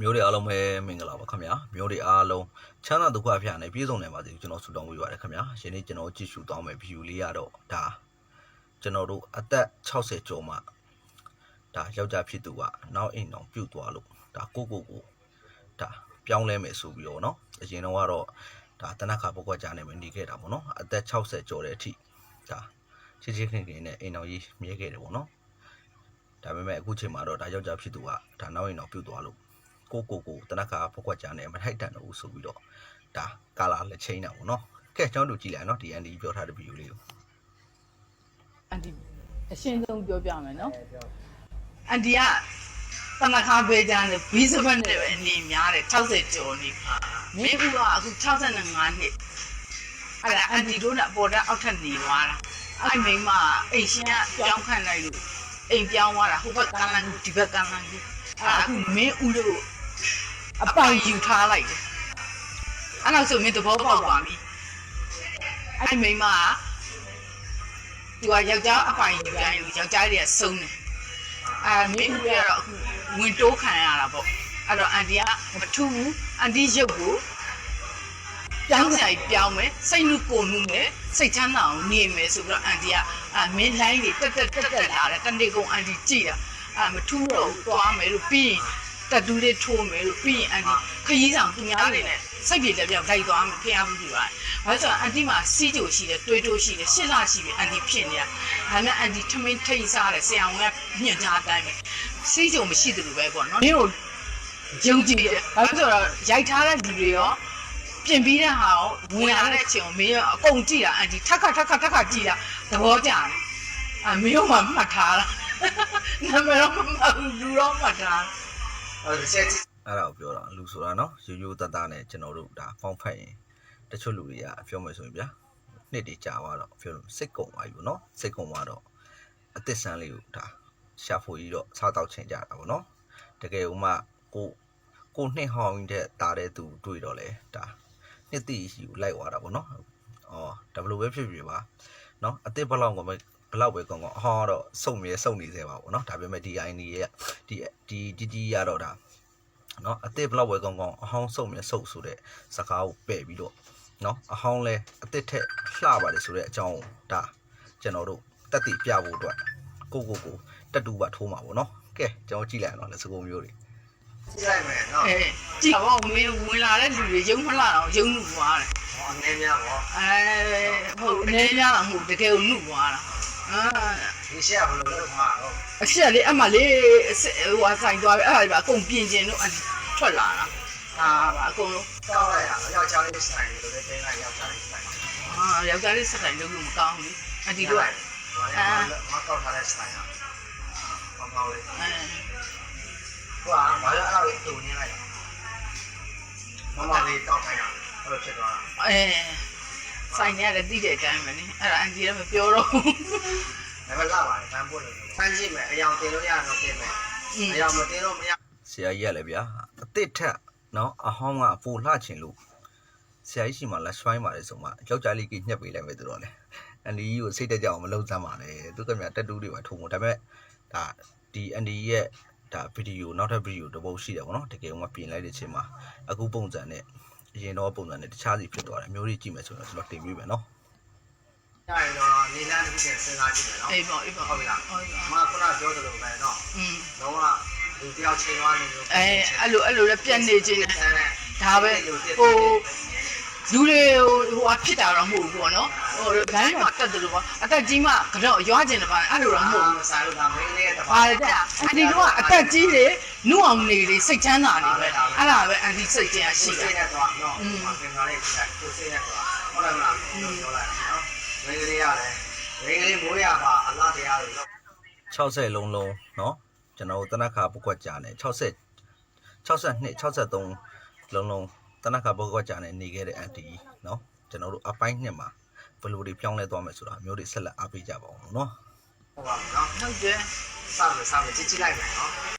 မျိုးတွေအားလုံးပဲမင်္ဂလာပါခင်ဗျာမျိုးတွေအားလုံးချမ်းသာဒုက္ခအဖျားနဲ့ပြည့်စုံနိုင်ပါစေကျွန်တော်ဆုတောင်းပေးပါတယ်ခင်ဗျာယနေ့ကျွန်တော်ကြည့်ရှုသွားမယ် view လေးကတော့ဒါကျွန်တော်တို့အသက်60ကျော်မှဒါယောက်ျားဖြစ်သူကနောက်အိမ်တော်ပြုတ်သွားလို့ဒါကိုကိုကိုဒါပြောင်းလဲမယ်ဆိုပြီးတော့เนาะအရင်တော့ကတော့ဒါတနက်ခါပုတ်ကွက်ကြနေမယ်နေခဲ့တာပေါ့เนาะအသက်60ကျော်တဲ့အထိဒါချစ်ချစ်ခင်ခင်နဲ့အိမ်တော်ကြီးမြဲခဲ့တယ်ပေါ့เนาะဒါပေမဲ့အခုချိန်မှာတော့ဒါယောက်ျားဖြစ်သူကဒါနောက်အိမ်တော်ပြုတ်သွားလို့ ကိုကိုကိုတနက်ခါဖုတ်ကွက်ကြနေမထိုက်တန်တော့ဘူးဆိုပြီးတော့ဒါကာလာလက်ချင်းတာပေါ့နော်ကဲကျွန်တော်တို့ကြည့်လိုက်နော်ဒီအန်ဒီပြောထားတဲ့ဗီဒီယိုလေးကိုအန်တီအရှင်းဆုံးပြောပြမယ်နော်အန်တီကတနခါပေးကြတယ်ဘီစပတ်နဲ့ပဲနေများတယ်60ကျော်နေမင်းဘူးကအခု65နှစ်အဲ့ဒါအန်တီတို့ကအပေါ်တက်အောက်ထပ်နေသွားတာအဲ့မိန်းမအိမ်ရှင်ကပြောင်းခန့်လိုက်လို့အိမ်ပြောင်းသွားတာဟိုဘက်ကန်းလန်းဒီဘက်ကန်းလန်းကြီးအဲ့ဒါအခုမင်းဦးတို့ အပိုင်ယူထားလိုက်တယ်အဲ့တော့ဆိုမင်းသဘောပေါက်ပါပြီအဲ့မိန်းမကသူကယောက်ျားအပိုင်ယူရတယ်ယောက်ျားတွေကစုံတယ်အာမင်းဦးကတော့အခုဝင်တိုးခံရတာပေါ့အဲ့တော့အန်တီကမထူးဘူးအန်တီရုပ်ကိုပြောင်းဆိုင်ပြောင်းမယ်စိတ်နှုကိုမှုနဲ့စိတ်ချမ်းသာအောင်နေမယ်ဆိုပြီးတော့အန်တီကအာမင်းလိုင်းတွေတက်တက်တက်တက်လာတယ်တနေ့ကုန်အန်တီကြည့်တာအာမထူးတော့ဘူးသွားမယ်လို့ပြီးရင် တက်တူးလေးထိုးမယ်လို့ပြီးရင်အန်တီခရီးဆောင်သူများတွေနဲ့စိတ်ပြေတက်ပြောက်လိုက်သွားမယ်ဖျားမှုပြပါတယ်။ဘာလို့ဆိုတော့အန်တီမှာစီးကြိုရှိတယ်တွေးတိုးရှိတယ်ရှစ်လရှိပြီအန်တီဖြစ်နေတာ။ဒါနဲ့အန်တီထမင်းထိတ်စားတယ်ဆရာဝန်ကညွှန်ကြားတိုင်းပဲ။စီးကြိုမရှိသလိုပဲပေါ့နော်။မင်းတို့ယုံကြည်တယ်။ဘာလို့ဆိုတော့ရိုက်ထားတဲ့လူတွေရောပြင်ပြီးတဲ့ဟာရောဝင်လာတဲ့အချိန်ကိုမင်းရောအကုန်ကြည့်တာအန်တီထက်ခါထက်ခါထက်ခါကြည့်တာသဘောကျတယ်။အမင်းရောမှမှတ်ထားတာ။နာမည်တော့မမှတ်ဘူးလူတော့မှတ်ထား။ဟုတ်ဆက်ကြည့် အဲ့ဒါကိုပြောတာလူဆိုတာနော်ရိုးရိုးသားသားနဲ့ကျွန်တော်တို့ဒါဖောင်းဖက်ရင်တချို့လူတွေကပြောမယ်ဆိုရင်ဗျာနှစ်တွေကြာသွားတော့ပြောလို့စိတ်ကုန်သွားပြီပေါ့နော်စိတ်ကုန်သွားတော့အသစ်ဆန်းလေးကိုဒါရှာဖွေပြီးတော့စားတော့ချင်ကြတာပေါ့နော်တကယ်ဥမာကိုကိုနှစ်ဟောင်းတဲ့တာတဲ့သူတွေ့တော့လေဒါနှစ်တိရှိကိုလိုက်သွားတာပေါ့နော်အော်ဒါဘယ်လိုပဲဖြစ်ဖြစ်ပါနော်အသစ်ဘလောက်ကမ ဘလောက်ပဲကောင်းကောင်းအဟောင်းတော့စုံမြဲစုံနေသေးပါပေါ့နော်ဒါပေမဲ့ဒီ ID ရဲ့ဒီဒီဒီဒီရတော့ဒါ เนาะအစ်စ်ဘလောက်ဝယ်ကောင်းကောင်းအဟောင်းစုံမြဆုပ်ဆိုတဲ့စကားကိုပယ်ပြီးတော့เนาะအဟောင်းလဲအစ်စ်ထက်လှပါတယ်ဆိုတဲ့အကြောင်းကိုဒါကျွန်တော်တို့တက်တည်ပြဖို့အတွက်ကိုကိုကိုတက်တူပါထိုးမှာပေါ့เนาะကဲကျွန်တော်ကြည့်လိုက်အောင်လက်စကုံမျိုးတွေ ကြည့်လိုက်မယ်နော် အဲကြည့်ပါဦးမင်းဝင်လာတဲ့လူတွေယုံမလာတော့ယုံလူသွားတယ် ဟောအနေများပေါ့ အဲဟုတ်အနေများတော့မဟုတ်တကယ်ကိုလူသွားတာအာ ဒီရှက်ဘယ်လိုလုပ်မှာတော့အချက်လေးအမလေးအစ်ဟိုဟာဆိုင်သွားပြီအဲ့ဒါကြီးပါအကုန်ပြင်ကျင်လို့အထွက်လာတာဒါပါအကုန်လုံးကောက်လိုက်ရအောင်ယောက်ျားလေးဆိုင်လို့လည်းတင်းလိုက်ယောက်ျားလေးဆိုင်အာယောက်ျားလေးစက်တိုင်လုပ်လို့မကောင်းဘူးအဒီတို့ကမကောက်ထားတဲ့ဆိုင်ဟာကောင်းကောင်းလေးအဲဟိုကဘာလို့အဲ့လိုတူနေလိုက်မမလေးတောက်ထိုင်တာအဲ့လိုဖြစ်သွားတာအဲ ဆိုင်နေရတယ်တိတဲ့အတိုင်းပဲနိအဲ့ဒါအန်တီကမပြောတော့ဘူးဒါပဲလာပါတယ်တန်းပို့လို့ဆန်းကြည့်မယ်အယောင်တင်လို့ရတော့ပြင်မယ်အယောင်မတင်တော့မရဆရာကြီးကလည်းဗျာအစ်စ်ထက်နော်အဟောင်းကပိုလှချင်လို့ဆရာကြီးရှိမှလက်ရှိုင်းပါလေဆိုမှယောက်ျားလေးကြီးညှက်ပေးလိုက်မယ်သူတော့လေအန်ဒီကြီးကိုစိတ်တက်ကြအောင်မလုံးစမ်းပါနဲ့သူကမြတ်တက်တူးတွေပါထုံမို့ဒါပေမဲ့ဒါဒီအန်ဒီရဲ့ဒါဗီဒီယိုနောက်ထပ်ဗီဒီယိုတစ်ပုဒ်ရှိတယ်ဗောနော်တကယ်ဟိုမှာပြင်လိုက်တဲ့အချိန်မှာအခုပုံစံနဲ့ အရင်တော့ပုံစံနဲ့တခြားစီဖြစ်သွားတယ်မျိုးတွေကြည့်မယ်ဆိုတော့ကျွန်တော်တင်ပြမယ်နော်ရရင်တော့နေလန်းတစ်ခုစဉ်းစားကြည့်မယ်နော်အေးပေါ့အေးပေါ့ဟုတ်ပြီလားဟုတ်ပါမကခုနပြောသလိုပဲနော်อืมလုံးဝလူတယောက်ချိန်သွားနေလို့အဲအဲ့လိုအဲ့လိုလည်းပြတ်နေခြင်းနဲ့ဆန်းတဲ့ဒါပဲဟိုလူတွေဟိုဟိုအဖြစ်တာတော့မဟုတ်ဘူးပေါ့နော်ဟိုဘန်းမှာတက်တယ်လို့ပေါ့အသက်ကြီးမှကတော့ရွာကျင်တယ်ပါအဲ့လိုတော့မဟုတ်ဘူးမစားလို့ဒါမင်းလေးရဲ့တပါတဲ့အန်ဒီတို့ကအသက်ကြီးလေ နှုတ်အောင်နေလေစိတ်ချမ်းသာနေပဲအဲ့ဒါပဲအန်တီစိတ်ချမ်းရှိတယ်တော့နော်မင်္ဂလာလေးကိုစိတ်ရတော့ဟုတ်လားမလားပြောလိုက်နော်မင်းကလေးရတယ်မင်းကလေးမိုးရပါအလားတရားလို့60လုံးလုံးနော်ကျွန်တော်တနက်ခါပုတ်ကွက်ကြာနေ60 62 63လုံးလုံးတနက်ခါပုတ်ကွက်ကြာနေနေခဲ့တဲ့အန်တီနော်ကျွန်တော်တို့အပိုင်းနှစ်မှာဘယ်လိုတွေပြောင်းလဲသွားမယ်ဆိုတာမျိုးတွေဆက်လက်အားပေးကြပါအောင်နော်ဟုတ်ပါဘူးနော်ဟုတ်ကဲ့စမယ်စမယ်ကြည့်ကြည့်လိုက်မယ်နော်